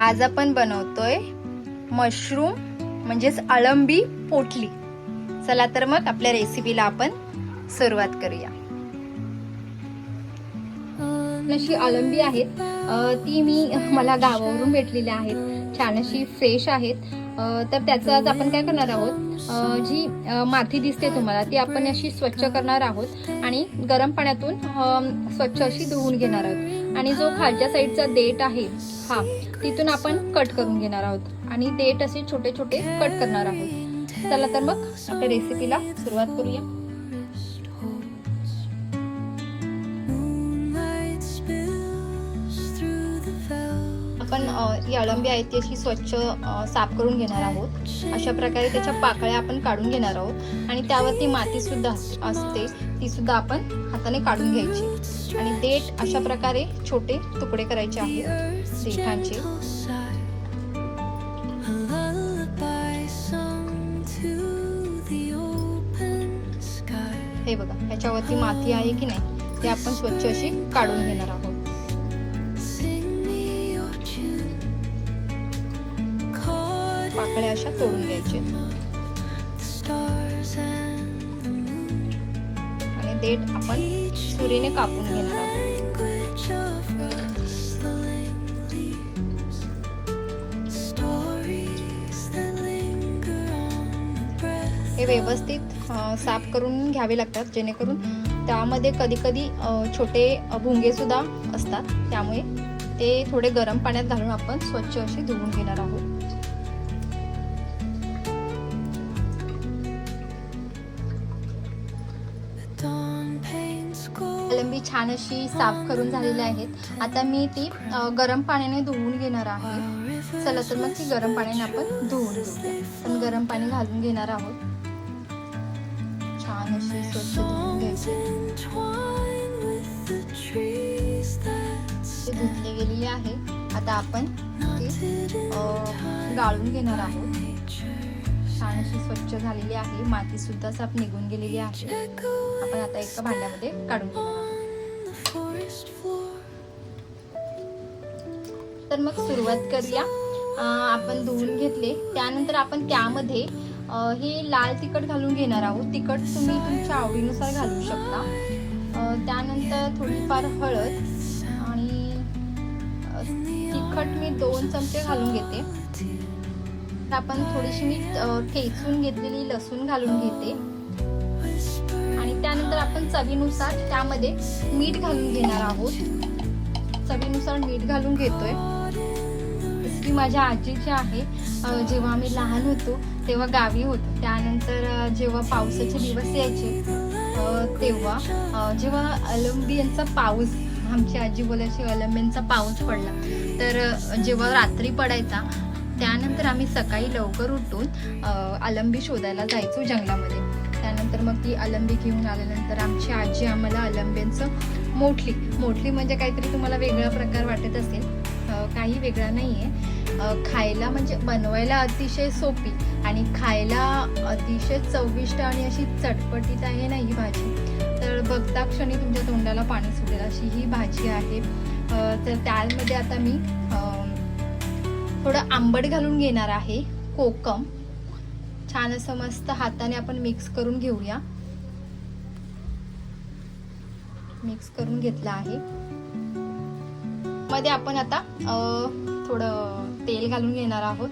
आज आपण बनवतोय मशरूम म्हणजेच अळंबी पोटली. चला तर मग आपल्या रेसिपीला आपण सुरुवात करूया. अशी अळंबी आहेत. ती मी मला गावावरून भेटलेली आहेत. छान अशी फ्रेश आहेत. तर त्याचं आज आपण काय करणार आहोत? जी माती दिसते तुम्हाला ती आपण अशी स्वच्छ करणार आहोत आणि गरम पाण्यातून स्वच्छ अशी धुवून घेणार आहोत. आणि जो खालच्या साईडचा देठ आहे हा तिथून आपण कट करून घेणार आहोत. आणि देठ असे छोटे छोटे कट करणार आहोत. चला तर मग आपल्या रेसिपीला सुरुवात करूया. आपण अ, ही अळंबी आहे ती अशी स्वच्छ साफ करून घेणार आहोत. अशा प्रकारे त्याच्या पाकळ्या आपण काढून घेणार आहोत. आणि त्यावरती माती सुद्धा असते ती सुद्धा आपण हाताने काढून घ्यायची. आणि देठ अशा प्रकारे छोटे तुकडे करायचे आहेत देठांचे. हे बघा ह्याच्यावरती माती आहे की नाही ते आपण स्वच्छ अशी काढून घेणार आहोत. पाकळ्या अशा तोडून घ्यायचे आणि देठ आपण सुरीने कापून घेणार आहोत. हे व्यवस्थित साफ करून घ्यावे लागतात जेणेकरून त्यामध्ये कधी कधी छोटे भुंगेसुद्धा भुंगे सुद्धा असतात. त्यामुळे ते थोडे गरम पाण्यात घालून आपण स्वच्छ असे धुवून घेणार आहोत. कोलंबी छान अशी साफ करून झालेली आहेत. आता मी ती गरम पाण्याने धुवून घेणार आहे. चला तर मग ती गरम पाण्याने आपण धुवून घेऊया. पण गरम पाणी घालून घेणार आहोत. छान अशी स्वच्छ धुवून घ्यायची. धुतली गेलेली आहे. आता आपण ती गाळून घेणार आहोत. छान अशी स्वच्छ झालेली आहे. माती सुद्धा साफ निघून गेलेली आहे. आपण आता एका भांड्यामध्ये काढून घेणार तर मग सुरुवात करूया. आपण धुवून घेतले. त्यानंतर आपण त्यामध्ये हे लाल तिखट घालून घेणार आहोत. तिखट तुम्ही तुमच्या आवडीनुसार घालू शकता. त्यानंतर थोडीफार हळद आणि तिखट मी दोन चमचे घालून घेते. तर आपण थोडीशी मी ठेचून घेतलेली लसूण घालून घेते. त्यानंतर आपण चवीनुसार त्यामध्ये मीठ घालून घेणार आहोत. चवीनुसार मीठ घालून घेतोय. रेसिपी माझ्या आजीची आहे. जेव्हा आम्ही लहान होतो तेव्हा गावी होतो. त्यानंतर जेव्हा पावसाचे दिवस यायचे तेव्हा जेव्हा अलंबियांचा पाऊस आमची आजी बोलायची अलंबियांचा पाऊस पडला. तर जेव्हा रात्री पडायचा त्यानंतर आम्ही सकाळी लवकर उठून अलंबी शोधायला जायचो जंगलामध्ये. त्यानंतर मग ती अलंबी घेऊन आल्यानंतर आमची आजी आम्हाला अलंब्यांचं मोठली. मोठली म्हणजे काहीतरी तुम्हाला वेगळा प्रकार वाटत असेल. काही वेगळा नाही आहे खायला म्हणजे बनवायला अतिशय सोपी आणि खायला अतिशय चविष्ट आणि अशी चटपटीत आहे ना ही भाजी. तर बघता क्षणी तुमच्या तोंडाला पाणी सुटेल अशी ही भाजी आहे. तर त्यामध्ये आता मी थोडं आंबट घालून घेणार आहे कोकम. छान असं मस्त हाताने आपण मिक्स करून घेऊया. मिक्स करून घेतलं आहे. मध्ये आपण आता थोडं तेल घालून घेणार आहोत.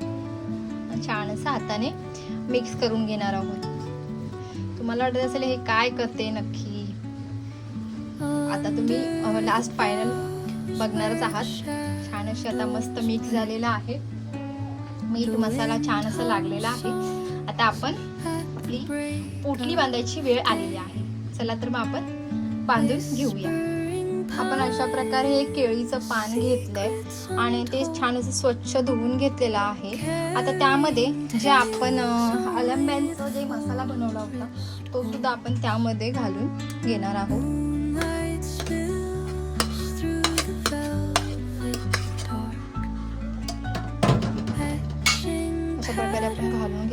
छान असं हाताने मिक्स करून घेणार आहोत. तुम्हाला वाटत असेल हे काय करते नक्की? आता तुम्ही लास्ट फायनल बघणारच आहात. छान अशी आता मस्त मिक्स झालेला आहे. मीठ मसाला छान असा लागलेला आहे. आता आपण आपली पोटली बांधायची वेळ आलेली आहे. चला तर मग आपण बांधून घेऊया. आपण अशा प्रकारे हे केळीचं पान घेतलंय आणि ते छान असं स्वच्छ धुवून घेतलेलं आहे. आता त्यामध्ये जे आपण अं, अलंब्यांचा जे मसाला बनवला होता तो सुद्धा आपण त्यामध्ये घालून घेणार आहोत.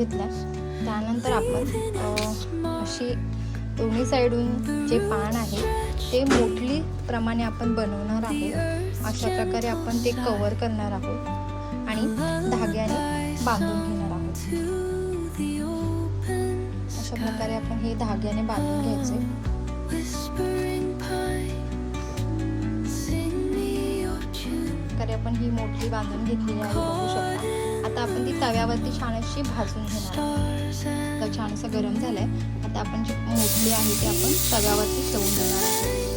आपण घेतला त्यानंतर आपण अशी दोन्ही साईडून जे पान आहे ते मोठली प्रमाणे आपण बनवणार आहोत. अशा प्रकारे आपण ते कवर करणार आहोत आणि धाग्याने बांधून घेणार आहोत. अशा प्रकारे आपण हे धाग्याने बांधून घ्यायचे. आपण ही मोठी बांधून घेतलेली आहे बघू शकता. तव्यावरती छान अशी भाजून घेणार तर छान असं गरम झालंय. आता आपण जी मोठली आहे ती आपण तव्यावरती ठेवून देणार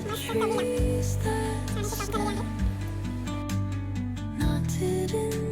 the trees that stand knotted in